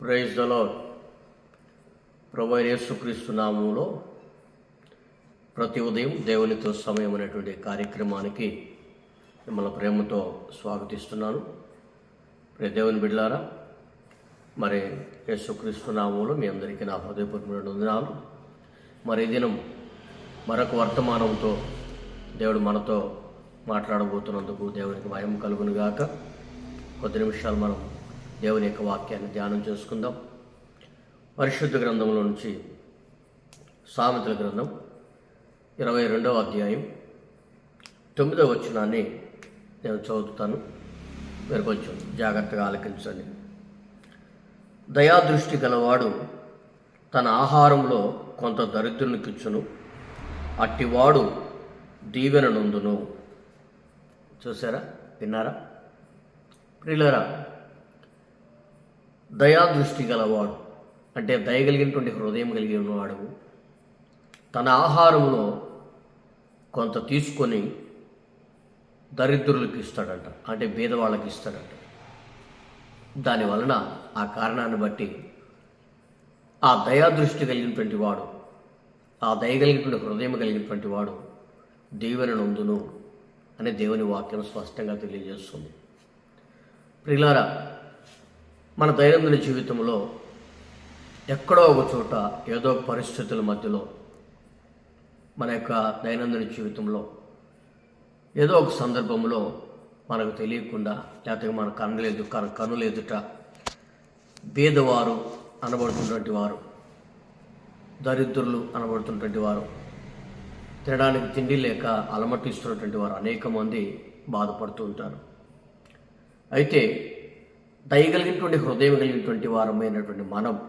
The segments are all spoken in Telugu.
ప్రైజ్ దలాడ్ ప్రభు యేసుక్రీస్తు నామంలో ప్రతి ఉదయం దేవునితో సమయం అనేటువంటి కార్యక్రమానికి మిమ్మల్ని ప్రేమతో స్వాగతిస్తున్నాను. ప్రే దేవుని బిడ్డారా మరి యేసుక్రీస్తు నామంలో మీ అందరికీ నా హృదయపూర్వమైన వందనాలు. మరి ఈ దినం మరొక వర్తమానంతో దేవుడు మనతో మాట్లాడబోతున్నందుకు దేవునికి భయం కలుగును గాక కొద్ది నిమిషాలు మనం దేవుని యొక్క వాక్యాన్ని ధ్యానం చేసుకుందాం. పరిశుద్ధ గ్రంథంలో నుంచి సామెతల గ్రంథం ఇరవై రెండవ అధ్యాయం తొమ్మిదవ వచనాన్ని నేను చదువుతాను. మీరు కొంచెం జాగ్రత్తగా ఆలకించండి. దయాదృష్టి గలవాడు తన ఆహారంలో కొంత దరిద్రునికిచ్చును అట్టివాడు దీవెన నొందును. చూసారా? విన్నారా? ప్రియులరా దయాదృష్టి గలవాడు. అంటే దయగలిగినటువంటి హృదయం కలిగి ఉన్నవాడు. తన ఆహారంలో కొంత తీసుకొని దరిద్రులకు ఇస్తాడంట. అంటే బీదవాళ్ళకి ఇస్తాడంట. దాని వలన ఆ కారణాన్ని బట్టి ఆ దయాదృష్టి కలిగినటువంటి వాడు ఆ దయగలిగినటువంటి హృదయం కలిగినటువంటి వాడు దేవుని నందును అనే దేవుని వాక్యం స్పష్టంగా తెలియజేస్తుంది. ప్రిలారా మన దైనందిన జీవితంలో ఎక్కడో ఒక చోట ఏదో ఒక పరిస్థితుల మధ్యలో మన యొక్క దైనందిన జీవితంలో ఏదో ఒక సందర్భంలో మనకు తెలియకుండా లేకపోతే మన కనలేదు కను కనులేదుట బీదవారు అనబడుతున్నటువంటి వారు దరిద్రులు అనబడుతున్నటువంటి వారు తినడానికి తిండి లేక అలమటిస్తున్నటువంటి వారు అనేక మంది బాధపడుతూ ఉంటారు. అయితే దయగలిగినటువంటి హృదయం కలిగినటువంటి వారమైనటువంటి మనం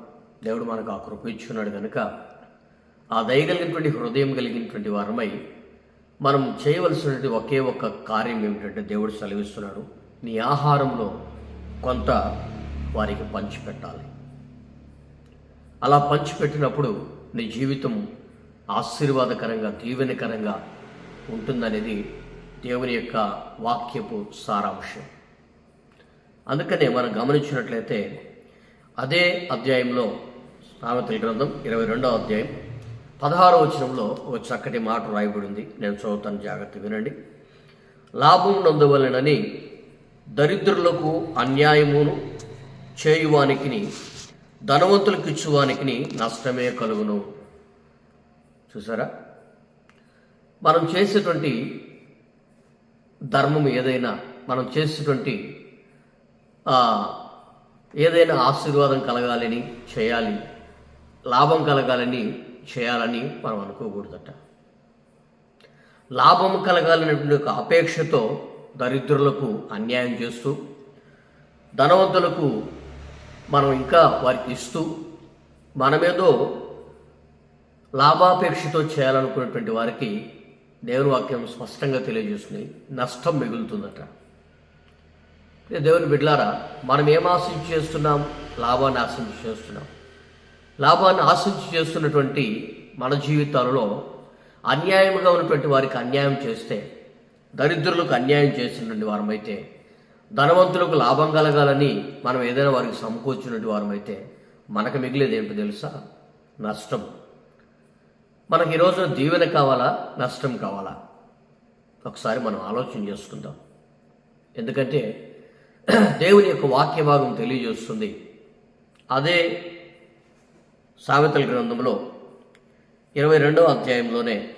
దేవుడు మనకు ఆ కృప ఇచ్చున్నాడు కనుక ఆ దయగలిగినటువంటి హృదయం కలిగినటువంటి వారమై మనం చేయవలసినటువంటి ఒకే ఒక్క కార్యం ఏమిటంటే దేవుడు సెలవిస్తున్నాడు. నీ ఆహారంలో కొంత వారికి పంచిపెట్టాలి. అలా పంచిపెట్టినప్పుడు నీ జీవితం ఆశీర్వాదకరంగా దీవెనకరంగా ఉంటుందనేది దేవుని యొక్క వాక్యపు సారాంశం. అందుకనే మనం గమనించినట్లయితే అదే అధ్యాయంలో సామెతల గ్రంథం ఇరవై రెండవ అధ్యాయం పదహారో వచనంలో ఒక చక్కటి మాట రాయబడింది. నేను చదువుతాను జాగ్రత్త వినండి. లాభం నందువలనని దరిద్రులకు అన్యాయమును చేయువానికి ధనవంతులకు ఇచ్చువానికి నష్టమే కలుగును. చూసారా? మనం చేసేటువంటి ధర్మం ఏదైనా మనం చేసేటువంటి ఏదైనా ఆశీర్వాదం కలగాలని చేయాలి లాభం కలగాలని చేయాలని మనం అనుకోకూడదట. లాభం కలగాలనేటువంటి ఒక అపేక్షతో దరిద్రులకు అన్యాయం చేస్తూ ధనవంతులకు మనం ఇంకా వారికి ఇస్తూ మనమేదో లాభాపేక్షతో చేయాలనుకున్నటువంటి వారికి దేవుని వాక్యం స్పష్టంగా తెలియజేస్తుంది. నష్టం మిగులుతుందట. దేవుని బిడ్లారా మనం ఏం ఆశించి చేస్తున్నాం? లాభాన్ని ఆశించి చేస్తున్నాం. లాభాన్ని ఆశించి చేస్తున్నటువంటి మన జీవితాలలో అన్యాయంగా ఉన్నటువంటి వారికి అన్యాయం చేస్తే దరిద్రులకు అన్యాయం చేసినటువంటి వారమైతే ధనవంతులకు లాభం కలగాలని మనం ఏదైనా వారికి సమకూర్చినటువంటి వారమైతే మనకు మిగిలేదు ఏంటో తెలుసా? నష్టం. మనకి ఈ రోజున దీవెన కావాలా? నష్టం కావాలా? ఒకసారి మనం ఆలోచన చేసుకుందాం. ఎందుకంటే దేవుని యొక్క వాక్య భాగం తెలియజేస్తుంది. అదే సామెతల గ్రంథంలో ఇరవై రెండవ అధ్యాయంలోనే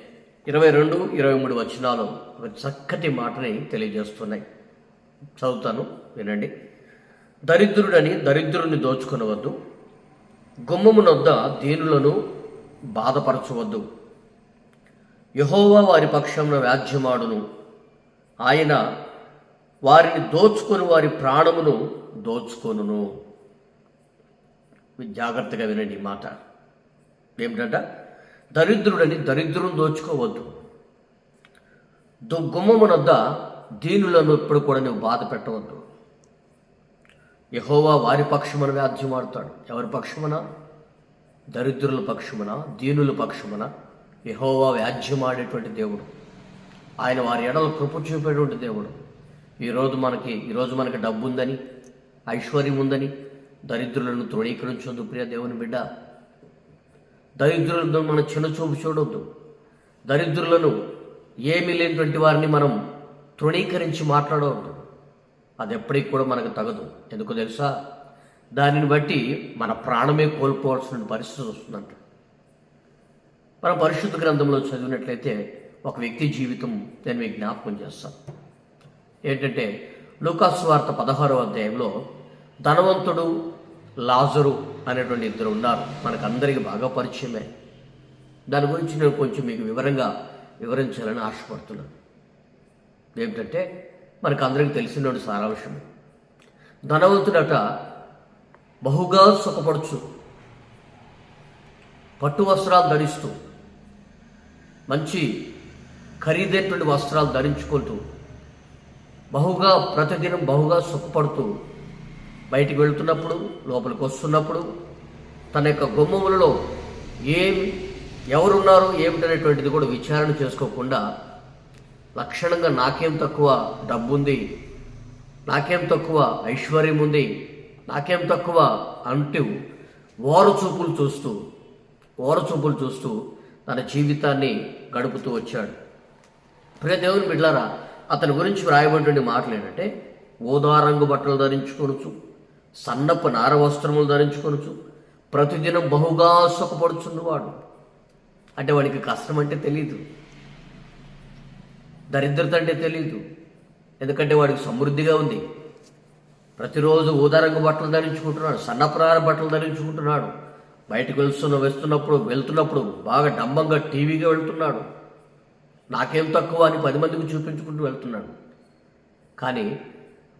ఇరవై రెండు ఇరవై మూడు వచనాలు ఒక చక్కటి మాటని తెలియజేస్తున్నాయి. చదువుతాను వినండి. దరిద్రుడని దరిద్రుడిని దోచుకొనవద్దు. గుమ్మమునొద్ద దీనులను బాధపరచవద్దు. యహోవా వారి పక్షంలో వ్యాజ్యమాడును. ఆయన వారిని దోచుకొని వారి ప్రాణమును దోచుకొనును. జాగ్రత్తగా వినండి ఈ మాట. ఏమిటంట దరిద్రుడని దరిద్రుని దోచుకోవద్దు. దు- గుమ్మమునొద్ద దీనులను ఎప్పుడు కూడా నువ్వు బాధ పెట్టవద్దు. యహోవా వారి పక్షమున వ్యాధ్యమాడుతాడు ఎవరి పక్షమున? దరిద్రుల పక్షమున దీనుల పక్షమున యహోవా వ్యాజ్యమాడేటువంటి దేవుడు. ఆయన వారి ఎడలు కృప చూపేటువంటి దేవుడు. ఈరోజు మనకి ఈరోజు మనకి డబ్బు ఉందని ఐశ్వర్యం ఉందని దరిద్రులను తృణీకరించొద్దు ప్రియ దేవుని బిడ్డ. దరిద్రులను మనం చిన్నచూపు చూడొద్దు. దరిద్రులను ఏమీ లేనటువంటి వారిని మనం తృణీకరించి మాట్లాడవద్దు అది ఎప్పటికి కూడా మనకు తగదు. ఎందుకు తెలుసా? దానిని బట్టి మన ప్రాణమే కోల్పోవాల్సిన పరిస్థితి వస్తుందంట. మన పరిశుద్ధ గ్రంథంలో చదివినట్లయితే ఒక వ్యక్తి జీవితం నేను మీకు జ్ఞాపకం చేస్తాను. ఏంటంటే లూకాస్ వార్త పదహారో అధ్యాయంలో ధనవంతుడు లాజరు అనేటువంటి ఇద్దరు ఉన్నారు. మనకు అందరికీ బాగా పరిచయమే. దాని గురించి నేను కొంచెం మీకు వివరంగా వివరించాలని ఆశపడుతున్నాను. ఏమిటంటే మనకు అందరికీ తెలిసినటువంటి సారాంశం. ధనవంతుడట బహుగా సుఖపడుచు పట్టు వస్త్రాలు ధరిస్తూ మంచి ఖరీదైనటువంటి వస్త్రాలు ధరించుకుంటూ బహుగా ప్రతిదినం బహుగా సుఖపడుతూ బయటికి వెళ్తున్నప్పుడు లోపలికి వస్తున్నప్పుడు తన యొక్క గుమ్మములలో ఏమి ఎవరున్నారు ఏమిటనేటువంటిది కూడా విచారణ చేసుకోకుండా లక్షణంగా నాకేం తక్కువ డబ్బు ఉంది నాకేం తక్కువ ఐశ్వర్యం ఉంది నాకేం తక్కువ అంటూ ఓరచూపులు చూస్తూ ఓర చూపులు చూస్తూ తన జీవితాన్ని గడుపుతూ వచ్చాడు. ప్రియ దేవుని బిడ్లారా అతని గురించి వ్రాయబడిన మాటలు ఏంటంటే ఓదా రంగు బట్టలు ధరించుకొనుచు సన్నపు నార వస్త్రములు ధరించుకొనుచు ప్రతిదినం బహుగా సుఖపడుచున్నవాడు అంటే వాడికి కష్టం అంటే తెలియదు దరిద్రత అంటే తెలియదు ఎందుకంటే వాడికి సమృద్ధిగా ఉంది. ప్రతిరోజు ఊదారంగు బట్టలు ధరించుకుంటున్నాడు సన్నప్రార బట్టలు ధరించుకుంటున్నాడు. బయటకు వెళ్తున్న వెళ్తున్నప్పుడు వెళ్తున్నప్పుడు బాగా డంబంగా టీవీగా వెళ్తున్నాడు. నాకేం తక్కువ అని పది మందికి చూపించుకుంటూ వెళ్తున్నాడు. కానీ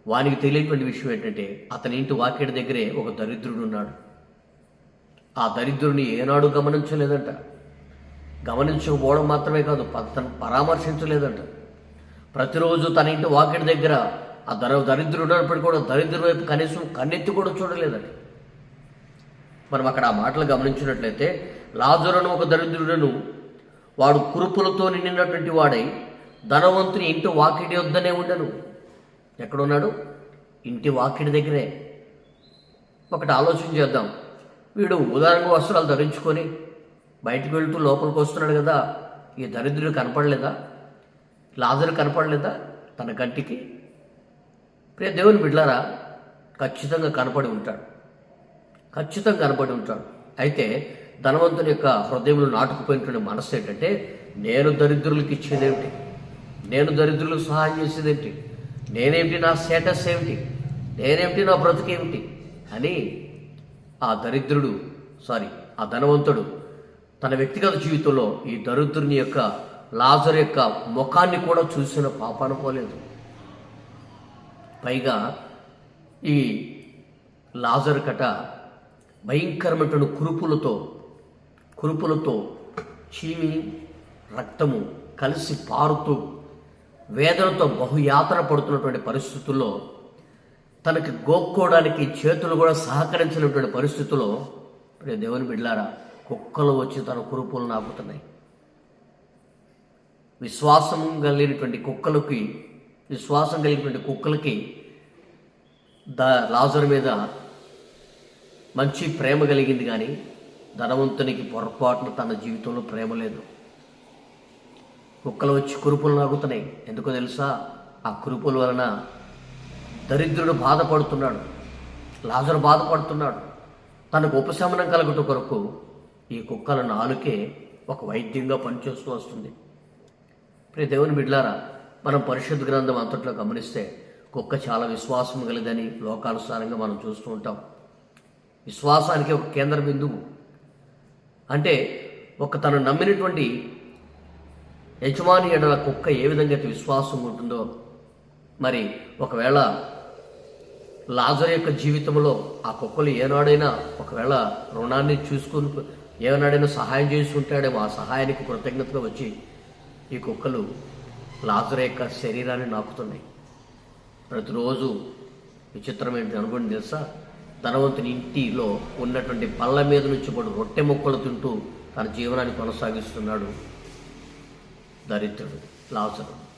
వానికి తెలియనటువంటి విషయం ఏంటంటే అతని ఇంటి వాకిడి దగ్గరే ఒక దరిద్రుడు ఉన్నాడు. ఆ దరిద్రుని ఏనాడు గమనించలేదంట. గమనించకపోవడం మాత్రమే కాదు తను పరామర్శించలేదంట. ప్రతిరోజు తన ఇంటి వాకిడి దగ్గర ఆ దర దరిద్రుడు ఉన్నప్పటికీ కూడా దరిద్రుడు వైపు కనీసం కన్నెత్తి కూడా చూడలేదంట. మనం అక్కడ ఆ మాటలు గమనించినట్లయితే లాజులను ఒక దరిద్రుడను వాడు కురుపులతో నిండినటువంటి వాడై ధనవంతుని ఇంటి వాకిడి వద్దనే ఉండను. ఎక్కడున్నాడు? ఇంటి వాకిడి దగ్గరే. ఒకటి ఆలోచన చేద్దాం. వీడు ఉదారంగా వస్త్రాలు ధరించుకొని బయటికి వెళ్తూ లోపలికి వస్తున్నాడు కదా ఈ దరిద్రుడు కనపడలేదా? లాజరు కనపడలేదా తన కంటికి? ప్రియ దేవుని బిడ్లారా ఖచ్చితంగా కనపడి ఉంటాడు. ఖచ్చితంగా కనపడి ఉంటాడు. అయితే ధనవంతుని యొక్క హృదయంలో నాటుకుపోయినటువంటి మనసు ఏంటంటే నేను దరిద్రులకు ఇచ్చేదేమిటి నేను దరిద్రులకు సహాయం చేసేదేమిటి నేనేమిటి నా స్టేటస్ ఏమిటి? నేనేమిటి నా బ్రతుకేమిటి అని ఆ దరిద్రుడు సారీ ఆ ధనవంతుడు తన వ్యక్తిగత జీవితంలో ఈ దరిద్రుని యొక్క లాజర్ యొక్క ముఖాన్ని కూడా చూసిన పాపాను పోలేదు పైగా ఈ లాజర్ కట భయంకరమైన కురుపులతో కురుపులతో చీమి రక్తము కలిసి పారుతూ వేదనతో బహుయాతన పడుతున్నటువంటి పరిస్థితుల్లో తనకి గోక్కోవడానికి చేతులు కూడా సహకరించినటువంటి పరిస్థితుల్లో ఇప్పుడు దేవుని బిడ్లారా కుక్కలు వచ్చి తన కురుపులు నాపుతున్నాయి విశ్వాసం కలిగినటువంటి కుక్కలకి విశ్వాసం కలిగినటువంటి కుక్కలకి ద లాజర్ మీద మంచి ప్రేమ కలిగింది కానీ ధనవంతునికి పొరపాటున తన జీవితంలో ప్రేమ లేదు. కుక్కలు వచ్చి కురుపులు నాగుతున్నాయి. ఎందుకో తెలుసా? ఆ కురుపుల వలన దరిద్రుడు బాధపడుతున్నాడు. లాజరు బాధపడుతున్నాడు. తనకు ఉపశమనం కలుగుట కొరకు ఈ కుక్కల నాలుకే ఒక వైద్యంగా పనిచేస్తూ వస్తుంది. ప్రియ దేవుని బిడ్లారా మనం పరిశుద్ధ గ్రంథం అంతట్లో గమనిస్తే కుక్క చాలా విశ్వాసం కలిదని లోకానుసారంగా మనం చూస్తూ ఉంటాం. విశ్వాసానికి ఒక కేంద్ర బిందువు అంటే ఒక తను నమ్మినటువంటి యజమాని ఎడల కుక్క ఏ విధంగా అయితే విశ్వాసం ఉంటుందో మరి ఒకవేళ లాజర్ యొక్క జీవితంలో ఆ కుక్కలు ఏనాడైనా ఒకవేళ రుణాన్ని చూసుకుని ఏనాడైనా సహాయం చేసి ఉంటాడేమో ఆ సహాయానికి కృతజ్ఞతగా వచ్చి ఈ కుక్కలు లాజర్ యొక్క శరీరాన్ని నాకుతున్నాయి. ప్రతిరోజు విచిత్రం అనుభవం తెలుసా? ధనవంతుని ఇంటిలో ఉన్నటువంటి పళ్ళ మీద నుంచి పడు రొట్టె ముక్కలు తింటూ తన జీవనాన్ని కొనసాగిస్తున్నాడు దరిద్రుడు లాజరు.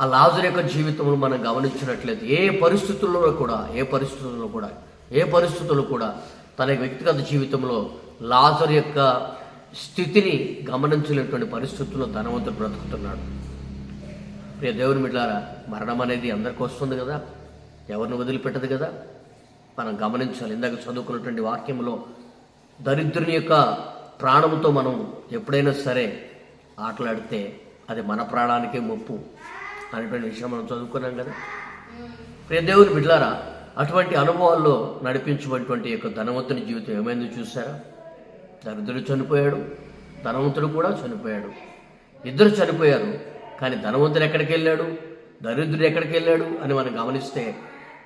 ఆ లాజర్ యొక్క జీవితంలో మనం గమనించినట్లయితే ఏ పరిస్థితుల్లో కూడా ఏ పరిస్థితుల్లో కూడా ఏ పరిస్థితులు కూడా తన వ్యక్తిగత జీవితంలో లాజర్ యొక్క స్థితిని గమనించలేటువంటి పరిస్థితుల్లో ధనవంతుడు బ్రతుకుతున్నాడు. ప్రియ దేవుని మిట్లారా మరణం అనేది అందరికి వస్తుంది కదా? ఎవరిని వదిలిపెట్టదు కదా? మనం గమనించాలి. ఇందాక చదువుకున్నటువంటి వాక్యంలో దరిద్రుని యొక్క ప్రాణంతో మనం ఎప్పుడైనా సరే ఆటలాడితే అది మన ప్రాణానికే ముప్పు అనేటువంటి విషయం మనం చదువుకున్నాం కదా. ప్రియ దేవుని బిడ్లారా అటువంటి అనుభవాల్లో నడిపించబడినటువంటి యొక్క ధనవంతుని జీవితం ఏమైందో చూసారా దరిద్రుడు చనిపోయాడు ధనవంతుడు కూడా చనిపోయాడు. ఇద్దరు చనిపోయారు కానీ ధనవంతుడు ఎక్కడికి వెళ్ళాడు? దరిద్రుడు ఎక్కడికి వెళ్ళాడు అని మనం గమనిస్తే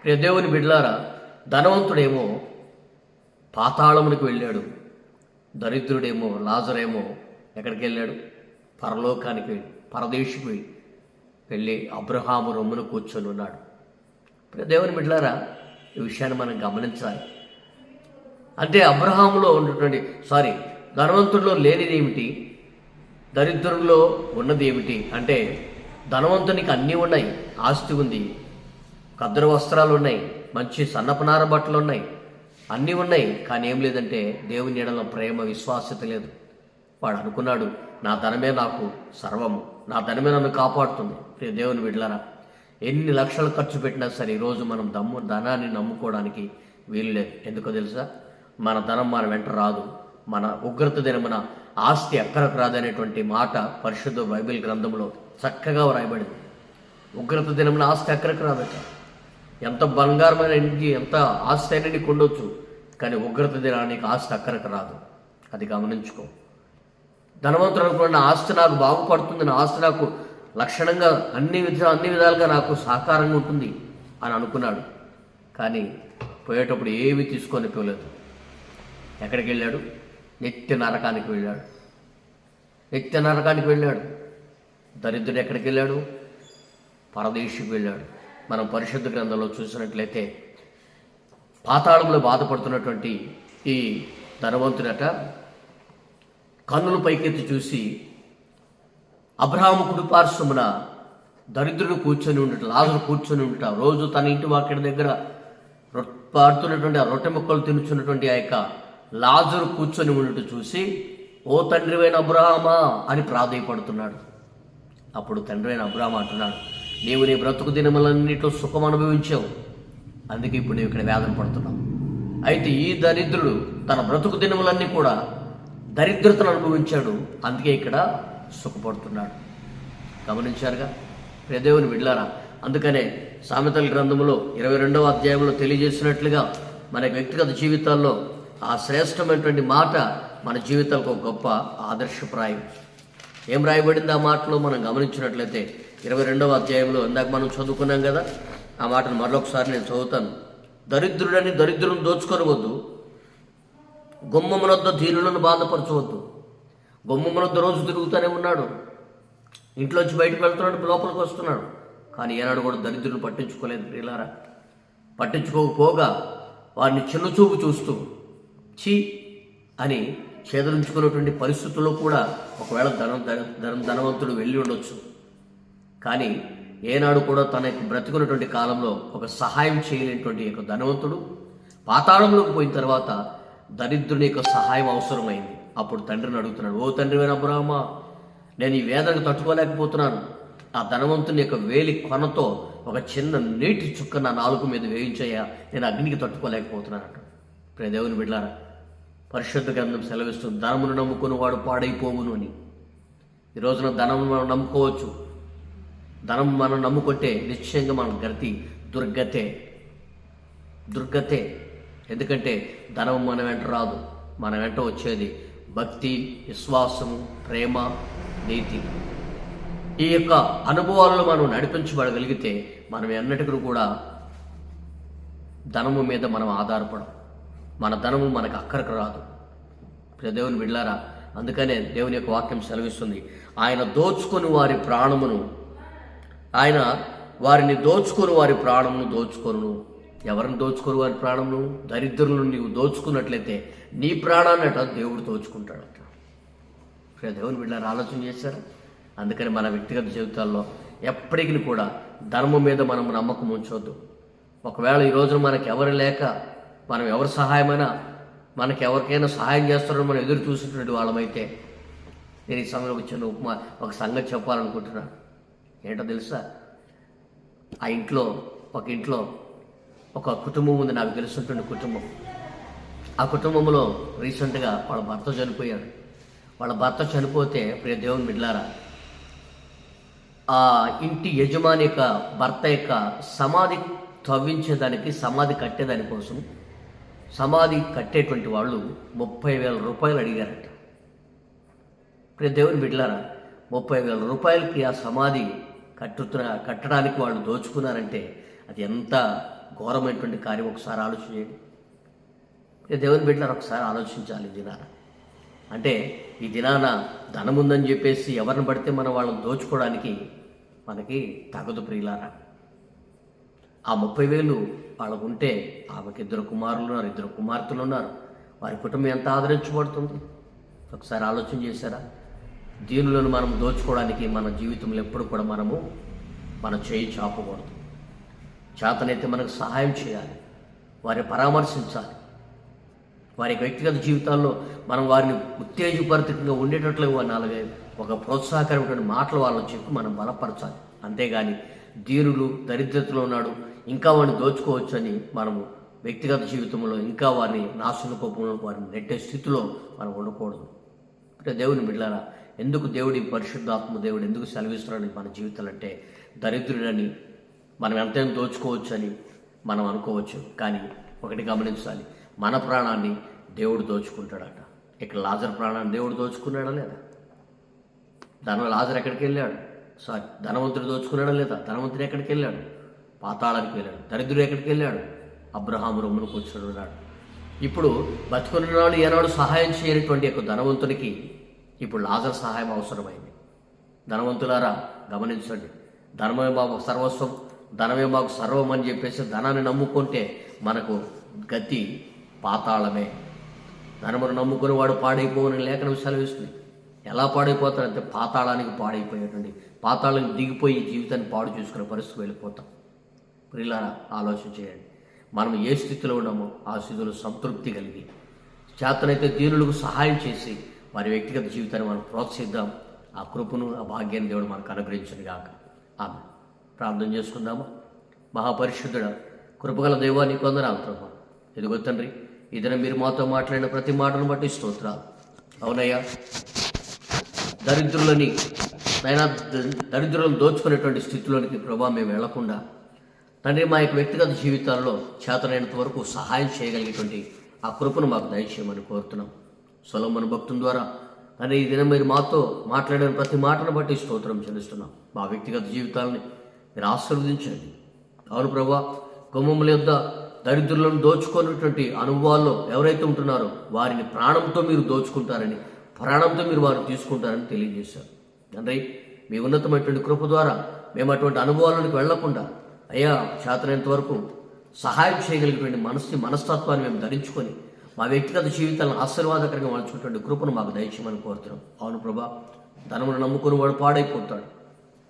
ప్రియ దేవుని బిడ్లారా ధనవంతుడేమో పాతాళమునికి వెళ్ళాడు. దరిద్రుడేమో లాజరేమో ఎక్కడికి వెళ్ళాడు? పరలోకానికి పరదేశికి వెళ్ళి అబ్రహాము రొమ్మును కూర్చొని ఉన్నాడు. ప్రియ దేవుని బిడ్లారా ఈ విషయాన్ని మనం గమనించాలి. అంటే అబ్రహాములో ఉన్నటువంటి సారీ ధనవంతుడిలో లేనిది ఏమిటి? దరిద్రంలో ఉన్నది ఏమిటి? అంటే ధనవంతునికి అన్నీ ఉన్నాయి ఆస్తి ఉంది కద్దరు వస్త్రాలు ఉన్నాయి మంచి సన్నపనార బట్టలు ఉన్నాయి. అన్నీ ఉన్నాయి కానీ ఏం లేదంటే దేవుని నీడలో ప్రేమ విశ్వాసత లేదు. వాడు అనుకున్నాడు నా ధనమే నాకు సర్వము నా ధనమే నన్ను కాపాడుతుంది. ప్రియ దేవుని విడలరా ఎన్ని లక్షలు ఖర్చు పెట్టినా సరే ఈరోజు మనం దమ్ము ధనాన్ని నమ్ముకోవడానికి వీలు లేదు. ఎందుకో తెలుసా? మన ధనం మన వెంట రాదు. మన ఉగ్రత దినమున ఆస్తి ఎక్కడకు రాదనేటువంటి మాట పరిశుద్ధ బైబిల్ గ్రంథంలో చక్కగా వ్రాయబడింది. ఉగ్రత దినమున ఆస్తి ఎక్కరకు రాదట ఎంత బంగారమైన ఇంటికి ఎంత ఆస్తి అయినా నీకు ఉండొచ్చు కానీ ఉగ్రత దినానికి ఆస్తి అక్కడికి రాదు. అది గమనించుకో. ధనవంతుడు అనుకున్న ఆస్తి నాకు బాగుపడుతుంది నా ఆస్తి నాకు లక్షణంగా అన్ని విధ అన్ని విధాలుగా నాకు సహకారంగా ఉంటుంది అని అనుకున్నాడు. కానీ పోయేటప్పుడు ఏమీ తీసుకొని పోలేదు. ఎక్కడికి వెళ్ళాడు? నిత్య నరకానికి వెళ్ళాడు. నిత్య నరకానికి వెళ్ళాడు. దరిద్రుడు ఎక్కడికి వెళ్ళాడు? పరదేశికి వెళ్ళాడు. మనం పరిశుద్ధ గ్రంథంలో చూసినట్లయితే పాతాళంలో బాధపడుతున్నటువంటి ఈ ధనవంతుడట కన్నులు పైకెత్తి చూసి అబ్రహాము కుడిపార్శ్వమున దరిద్రుడు కూర్చొని ఉండట లాజరు కూర్చొని ఉండట రోజు తన ఇంటి వాకిడి దగ్గర పాడుతున్నటువంటి ఆ రొట్టె ముక్కలు తినుచున్నటువంటి ఆ యొక్క లాజరు కూర్చొని ఉండటం చూసి ఓ తండ్రివైన అబ్రహామా అని ప్రాధేయపడుతున్నాడు. అప్పుడు తండ్రి అయిన అబ్రాహం అంటున్నాడు నీవు నీ బ్రతుకు దినములన్నింటిలో సుఖం అనుభవించావు. అందుకే ఇప్పుడు నీవు ఇక్కడ వేదన పడుతున్నావు. అయితే ఈ దరిద్రుడు తన బ్రతుకు దినములన్నీ కూడా దరిద్రతను అనుభవించాడు. అందుకే ఇక్కడ సుఖపడుతున్నాడు. గమనించారుగా? ప్రదేవుని విడ్లారా అందుకనే సామెతల గ్రంథంలో ఇరవై రెండవ అధ్యాయంలో తెలియజేసినట్లుగా మన వ్యక్తిగత జీవితాల్లో ఆ శ్రేష్టమైనటువంటి మాట మన జీవితాలకు ఒక గొప్ప ఆదర్శప్రాయం. ఏం రాయబడింది ఆ మాటలో? మనం గమనించినట్లయితే ఇరవై రెండవ అధ్యాయంలో ఇందాక మనం చదువుకున్నాం కదా ఆ మాటను మరొకసారి నేను చదువుతాను. దరిద్రుడని దరిద్రులను దోచుకొనవద్దు. గుమ్మమునొద్ద దీనులను బాధపరచవద్దు. గుమ్మమునొద్ద రోజు తిరుగుతూనే ఉన్నాడు. ఇంట్లోంచి బయటకు వెళ్తున్నాడు లోపలికి వస్తున్నాడు. కానీ ఏనాడు కూడా దరిద్రులను పట్టించుకోలేదు ప్రియులారా. పట్టించుకోకపోగా వారిని చిన్నచూపు చూస్తూ ఛీ అని చేదరించుకున్నటువంటి పరిస్థితుల్లో కూడా ఒకవేళ ధనం ధన- ధనం ధనవంతుడు వెళ్ళి ఉండొచ్చు. కానీ ఏనాడు కూడా తన యొక్క బ్రతుకున్నటువంటి కాలంలో ఒక సహాయం చేయలేనటువంటి యొక్క ధనవంతుడు పాతాళంలోకి పోయిన తర్వాత దరిద్రుని యొక్క సహాయం అవసరమైంది. అప్పుడు తండ్రిని అడుగుతున్నాడు ఓ తండ్రి అబ్రాహ్మా నేను ఈ వేదనకు తట్టుకోలేకపోతున్నాను. ఆ ధనవంతుని యొక్క వేలి కొనతో ఒక చిన్న నీటి చుక్క నా నాలుగు మీద వేయించయ్యా నేను అగ్నికి తట్టుకోలేకపోతున్నాను ప్రే దేవుని బిడ్డారా పరిశుద్ధ గ్రంథం సెలవిస్తుంది ధనమును నమ్ముకుని వాడు పాడైపోవును అని. ఈ రోజున ధనమును మనం నమ్ముకోవచ్చు. ధనం మనం నమ్ముకుంటే నిశ్చయంగా మన గతి దుర్గతే. దుర్గతే. ఎందుకంటే ధనం మన వెంట రాదు. మన వెంట వచ్చేది భక్తి విశ్వాసము ప్రేమ నీతి. ఈ యొక్క అనుభవాలను మనం నడిపించబడగలిగితే మనం ఎన్నటికీ కూడా ధనము మీద మనం ఆధారపడం మన ధనము మనకు అక్కరికి రాదు. దేవుని బిడ్లారా అందుకనే దేవుని యొక్క వాక్యం సెలవిస్తుంది. ఆయన దోచుకొని వారి ప్రాణమును ఆయన వారిని దోచుకొని వారి ప్రాణమును దోచుకొను. ఎవరిని దోచుకొని వారి ప్రాణమును? దరిద్రులను నీవు దోచుకున్నట్లయితే నీ ప్రాణాన్ని అట దేవుడు దోచుకుంటాడట ప్రియ దేవుని బిడ్డారు ఆలోచన చేశారు? అందుకని మన వ్యక్తిగత జీవితాల్లో ఎప్పటికీ కూడా ధర్మం మీద మనం నమ్మకం ఉంచవద్దు ఒకవేళ ఈ రోజున మనకి ఎవరు లేక మనం ఎవరి సహాయమైనా మనకి ఎవరికైనా సహాయం చేస్తారో మనం ఎదురు చూసినటువంటి వాళ్ళమైతే నేను ఈ సమయంలో చిన్న ఉపమా ఒక సంగతి చెప్పాలనుకుంటున్నాను ఏంటో తెలుసా? ఆ ఇంట్లో ఒక ఇంట్లో ఒక కుటుంబం ఉంది నాకు తెలుసుంటుంది కుటుంబం. ఆ కుటుంబంలో రీసెంట్గా వాళ్ళ భర్త చనిపోయాడు వాళ్ళ భర్త చనిపోతే ప్రియ దేవుని బిడ్లారా ఆ ఇంటి యజమాని యొక్క భర్త యొక్క సమాధి తవ్వించేదానికి సమాధి కట్టేదాని కోసం సమాధి కట్టేటువంటి వాళ్ళు ముప్పై వేల రూపాయలు అడిగారట. ప్రియ దేవుని బిడ్లారా ముప్పై వేల రూపాయలకి ఆ సమాధి కట్టుతున్న కట్టడానికి వాళ్ళు దోచుకున్నారంటే అది ఎంత ఘోరమైనటువంటి కార్యం. ఒకసారి ఆలోచన చేయండి. దేవుని బిడ్డలారు ఒకసారి ఆలోచించాలి దినాన. అంటే ఈ దినాన ధనం ఉందని చెప్పేసి ఎవరిని పడితే మనం వాళ్ళని దోచుకోవడానికి మనకి తగదు ప్రియులారా. ఆ ముప్పై వేలు వాళ్ళకు ఉంటే ఆమెకి ఇద్దరు కుమారులు ఉన్నారు ఇద్దరు కుమార్తెలు ఉన్నారు. వారి కుటుంబం ఎంత ఆదరించబడుతుంది? ఒకసారి ఆలోచన చేశారా? దీనులను మనం దోచుకోవడానికి మన జీవితంలో ఎప్పుడు కూడా మనము మన చేయి చాపకూడదు. చేతనైతే మనకు సహాయం చేయాలి. వారిని పరామర్శించాలి. వారి వ్యక్తిగత జీవితాల్లో మనం వారిని ఉత్తేజపరితంగా ఉండేటట్లుగా నాలుగైదు ఒక ప్రోత్సాహకరమైనటువంటి మాటలు వాళ్ళని చెప్పి మనం బలపరచాలి. అంతేగాని దీనులు దరిద్రతలో ఉన్నాడు ఇంకా వాడిని దోచుకోవచ్చు అని మనము వ్యక్తిగత జీవితంలో ఇంకా వారిని నాశన కోపంలో వారిని నెట్టే స్థితిలో మనం ఉండకూడదు. అంటే దేవుని బిడ్డారా ఎందుకు దేవుడి పరిశుద్ధాత్మ దేవుడు ఎందుకు సెలవిస్తున్నాడు మన జీవితాలు అంటే దరిద్రుడని మనం ఎంతైనా దోచుకోవచ్చు అని మనం అనుకోవచ్చు. కానీ ఒకటి గమనించాలి. మన ప్రాణాన్ని దేవుడు దోచుకుంటాడట. ఇక్కడ లాజర్ ప్రాణాన్ని దేవుడు దోచుకున్నాడా లేదా? ధన లాజర్ ఎక్కడికి వెళ్ళాడు? సారీ ధనవంతుడు దోచుకున్నాడా లేదా? ధనవంతుడు ఎక్కడికి వెళ్ళాడు? పాతాళానికి వెళ్ళాడు. దరిద్రుడు ఎక్కడికి వెళ్ళాడు? అబ్రహాం రొమ్మును కూర్చొని ఇప్పుడు బతుకున్న నాడు ఏనాడు సహాయం చేయనటువంటి యొక్క ధనవంతునికి ఇప్పుడు లాజర్ సహాయం అవసరమైంది. ధనవంతులారా గమనించండి. ధనమే మాకు సర్వస్వం ధనమే మాకు సర్వం అని చెప్పేసి ధనాన్ని నమ్ముకుంటే మనకు గతి పాతాళమే. ధనమును నమ్ముకుని వాడు పాడైపోవని లేఖనం సెలవిస్తుంది ఎలా పాడైపోతారంటే పాతాళానికి పాడైపోయేటండి. పాతాళానికి దిగిపోయి జీవితాన్ని పాడు చేసుకునే పరిస్థితి వెళ్ళిపోతాం. ప్రియులారా ఆలోచన చేయండి. మనం ఏ స్థితిలో ఉన్నామో ఆ స్థితిలో సంతృప్తి కలిగి చేతనైతే దీనులకు సహాయం చేసి వారి వ్యక్తిగత జీవితాన్ని మనం ప్రోత్సహిద్దాం. ఆ కృపను ఆ భాగ్యాన్ని దేవుడు మనకు అనుగ్రహించను గాక. ఆమె ప్రార్థన చేసుకుందాము? మహాపరిశుద్ధుడ కృపగల దైవాన్ని కొందనాలు ప్రభా. ఎదుగో తండ్రి ఇదన మీరు మాతో మాట్లాడిన ప్రతి మాటను బట్టి స్తోత్రాలు. అవునయ్యా దరిద్రులని నైనా దరిద్రులను దోచుకునేటువంటి స్థితిలోనికి ప్రభా మేము వెళ్ళకుండా తండ్రి మా యొక్క వ్యక్తిగత జీవితాల్లో చేతనైనంత వరకు సహాయం చేయగలిగేటువంటి ఆ కృపను మాకు దయచేయమని కోరుతున్నాం. సొలమన భక్తుని ద్వారా తండ్రి ఈ దినం మీరు మాతో మాట్లాడిన ప్రతి మాటను బట్టి స్తోత్రం చెల్లిస్తున్నాం. మా వ్యక్తిగత జీవితాలని మీరు ఆశీర్వదించండి. అవును ప్రభా గుమ్మముల యొక్క దరిద్రులను దోచుకున్నటువంటి అనుభవాల్లో ఎవరైతే ఉంటున్నారో వారిని ప్రాణంతో మీరు దోచుకుంటారని ప్రాణంతో మీరు వారు తీసుకుంటారని తెలియజేశారు. తండ్రి మీ ఉన్నతమైనటువంటి కృప ద్వారా మేము అటువంటి అనుభవాలకు వెళ్ళకుండా అయ్యా చేతనంత వరకు సహాయం చేయగలిగినటువంటి మనసుని మనస్తత్వాన్ని మేము ధరించుకొని మా వ్యక్తిగత జీవితాలను ఆశీర్వాదకరంగా మలుచుకున్నటువంటి కృపను మాకు దయచేయమని కోరుతున్నాం. అవును ప్రభా ధనమును నమ్ముకుని వాడు పాడైపోతాడు.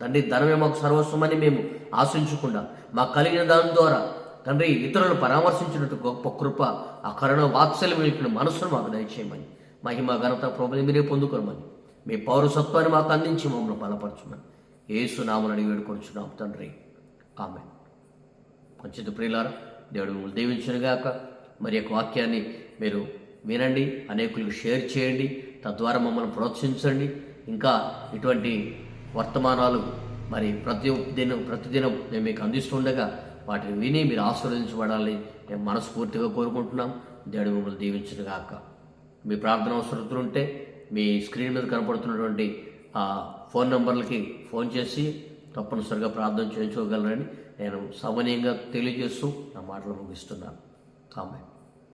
తండ్రి ధనమే మాకు సర్వస్వమని మేము ఆశించకుండా మాకు కలిగిన దాని ద్వారా తండ్రి ఇతరులను పరామర్శించినట్టు గొప్ప కృప ఆ కరుణ వాత్సల్యం వెళ్ళిన మనసును మాకు దయచేయమని మహిమ ఘనత ప్రభుని మీరే పొందుకోమని మీ పౌరసత్వాన్ని మాకు అందించి మమ్మల్ని బలపరచుమని ఏసు నామని అడిగి వేడుకొంచున్నాం తండ్రి. ఆమె మంచిది ప్రియులారా దేవుడు మిమ్మల్ని మరి యొక్క వాక్యాన్ని మీరు వినండి అనేకులకు షేర్ చేయండి తద్వారా మమ్మల్ని ప్రోత్సహించండి. ఇంకా ఇటువంటి వర్తమానాలు మరి ప్రతి దినం ప్రతిదినం మేము మీకు అందిస్తుండగా వాటిని విని మీరు ఆశీర్వదించబడాలని మేము మనస్ఫూర్తిగా కోరుకుంటున్నాం. దేవుడు మిమ్మల్ని దీవించునుగాక మీ ప్రార్థన అవసరతలు ఉంటే మీ స్క్రీన్ మీద కనపడుతున్నటువంటి ఆ ఫోన్ నంబర్లకి ఫోన్ చేసి తప్పనిసరిగా ప్రార్థన చేయించుకోగలరని నేను సమనీయంగా తెలియజేస్తూ నా మాటలు ముగిస్తున్నాను. ఆమె